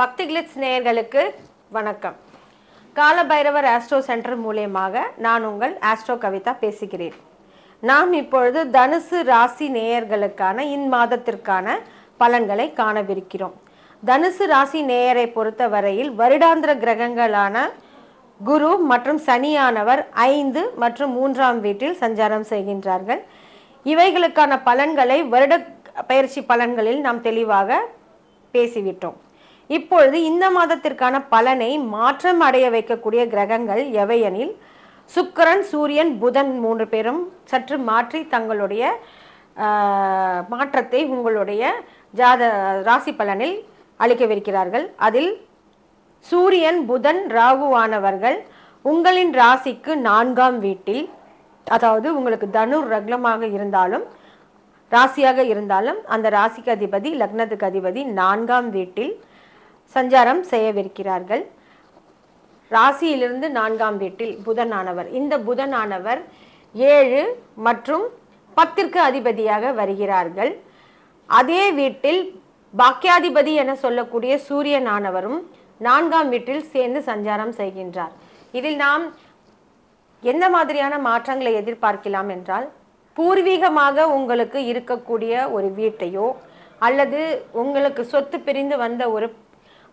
பக்தி கிளிட்ஸ் நேயர்களுக்கு வணக்கம். காலபைரவர் ஆஸ்ட்ரோ சென்டர் மூலியமாக நான் உங்கள் ஆஸ்ட்ரோ கவிதா பேசுகிறேன். நாம் இப்பொழுது தனுசு ராசி நேயர்களுக்கான இம்மாதத்திற்கான பலன்களை காணவிருக்கிறோம். தனுசு ராசி நேயரை பொறுத்தவரையில் வருடாந்திர கிரகங்களான குரு மற்றும் சனியானவர் ஐந்து மற்றும் மூன்றாம் வீட்டில் சஞ்சாரம் செய்கின்றார்கள். இவைகளுக்கான பலன்களை வருட பயிற்சி பலன்களில் நாம் தெளிவாக பேசிவிட்டோம். இப்பொழுது இந்த மாதத்திற்கான பலனை மாற்றம் அடைய வைக்கக்கூடிய கிரகங்கள் எவையெனில் சுக்கரன் சூரியன் புதன் மூன்று பேரும் சற்று மாற்றி தங்களுடைய மாற்றத்தை உங்களுடைய ஜாத ராசி பலனில் அளிக்கவிருக்கிறார்கள். அதில் சூரியன் புதன் ராகுவானவர்கள் உங்களின் ராசிக்கு நான்காம் வீட்டில் அதாவது உங்களுக்கு தனுர் ரக்னமாக இருந்தாலும் ராசியாக இருந்தாலும் அந்த ராசிக்கு அதிபதி லக்னத்துக்கு அதிபதி நான்காம் வீட்டில் சஞ்சாரம் செய்யவிருக்கிறார்கள். ராசியிலிருந்து நான்காம் வீட்டில் புதனானவர். இந்த புதனானவர் ஏழு மற்றும் பத்திற்கு அதிபதியாக வருகிறார்கள். அதே வீட்டில் பாக்கியாதிபதி என சொல்லக்கூடிய சூரியனானவரும் நான்காம் வீட்டில் சேர்ந்து சஞ்சாரம் செய்கின்றார். இதில் நாம் எந்த மாதிரியான மாற்றங்களை எதிர்பார்க்கலாம் என்றால் பூர்வீகமாக உங்களுக்கு இருக்கக்கூடிய ஒரு வீட்டையோ அல்லது உங்களுக்கு சொத்து பிரிந்து வந்த ஒரு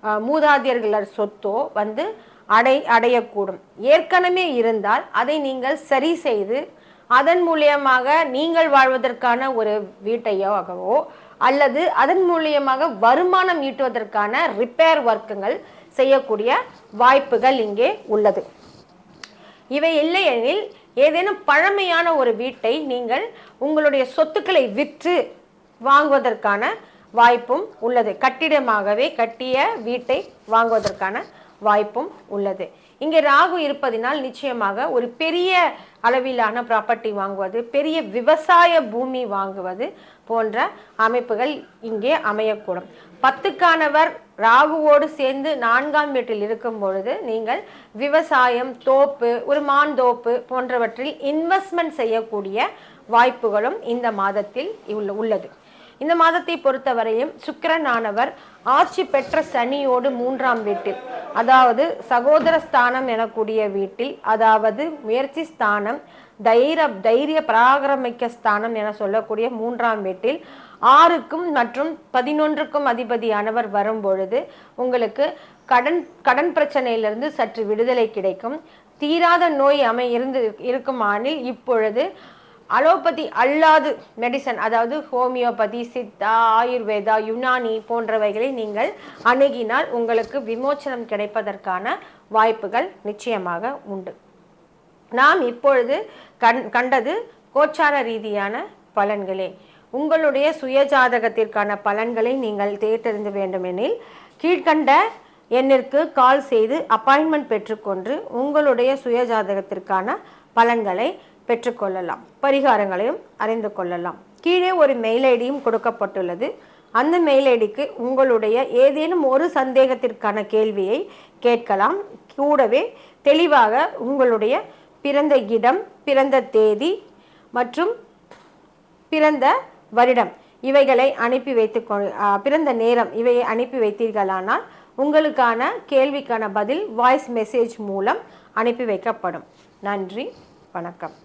அஹ், மூதாதையர்களர் சொத்தோ வந்து அடை அடையக்கூடும். ஏற்கனவே இருந்தால் அதை நீங்கள் சரி செய்து அதன் மூலியமாக நீங்கள் வாழ்வதற்கான ஒரு வீட்டையாகவோ அல்லது அதன் மூலியமாக வருமானம் ஈட்டுவதற்கான ரிப்பேர் ஒர்க்குகள் செய்யக்கூடிய வாய்ப்புகள் இங்கே உள்ளது. இவை இல்லையெனில் ஏதேனும் பழமையான ஒரு வீட்டை நீங்கள் உங்களுடைய சொத்துக்களை விற்று வாங்குவதற்கான வாய்ப்பும் உள்ளது. கட்டிடமாகவே கட்டிய வீட்டை வாங்குவதற்கான வாய்ப்பும் உள்ளது. இங்கே ராகு இருப்பதினால் நிச்சயமாக ஒரு பெரிய அளவிலான ப்ராப்பர்ட்டி வாங்குவது பெரிய விவசாய பூமி வாங்குவது போன்ற அமைப்புகள் இங்கே அமையக்கூடும். பத்துக்கானவர் ராகுவோடு சேர்ந்து நான்காம் வீட்டில் இருக்கும் பொழுது நீங்கள் விவசாயம் தோப்பு ஒரு மாந்தோப்பு போன்றவற்றில் இன்வெஸ்ட்மெண்ட் செய்யக்கூடிய வாய்ப்புகளும் இந்த மாதத்தில் உள்ள- உள்ளது. இந்த மாதத்தை பொறுத்தவரையும் சுக்கிரனானவர் ஆட்சி பெற்ற சனியோடு மூன்றாம் வீட்டில் அதாவது சகோதர ஸ்தானம் எனக்கூடிய வீட்டில் அதாவது முயற்சி ஸ்தானம் தைர தைரிய பராக்கிரமிக்க ஸ்தானம் என சொல்லக்கூடிய மூன்றாம் வீட்டில் ஆறுக்கும் மற்றும் பதினொன்றுக்கும் அதிபதியானவர் வரும் பொழுது உங்களுக்கு கடன் கடன் பிரச்சனையிலிருந்து சற்று விடுதலை கிடைக்கும். தீராத நோய் அமை இருந்து இருக்குமானில் இப்பொழுது அலோபதி அல்லாது மெடிசன் அதாவது ஹோமியோபதி சித்தா ஆயுர்வேதா யுனானி போன்றவைகளை நீங்கள் அணுகினால் உங்களுக்கு விமோச்சனம் கிடைப்பதற்கான வாய்ப்புகள் நிச்சயமாக உண்டு. நாம் இப்பொழுது கண் கண்டது கோச்சார ரீதியான பலன்களே. உங்களுடைய சுயஜாதகத்திற்கான பலன்களை நீங்கள் தேர்ந்தெடுக்க வேண்டுமெனில் கீழ்கண்ட எண்ணிற்கு கால் செய்து அப்பாயின்மெண்ட் பெற்றுக்கொண்டு உங்களுடைய சுயஜாதகத்திற்கான பலன்களை பெற்றுக்கொள்ளலாம். பரிகாரங்களையும் அறிந்து கொள்ளலாம். கீழே ஒரு மெயில் ஐடியும் கொடுக்கப்பட்டுள்ளது. அந்த மெயில் ஐடிக்கு உங்களுடைய ஏதேனும் ஒரு சந்தேகத்திற்கான கேள்வியை கேட்கலாம். கூடவே தெளிவாக உங்களுடைய பிறந்த இடம் பிறந்த தேதி மற்றும் பிறந்த வருடம் இவைகளை அனுப்பி வைத்து பிறந்த நேரம் இவையை அனுப்பி வைத்தீர்களானால் உங்களுக்கான கேள்விக்கான பதில் வாய்ஸ் மெசேஜ் மூலம் அனுப்பி வைக்கப்படும். நன்றி வணக்கம்.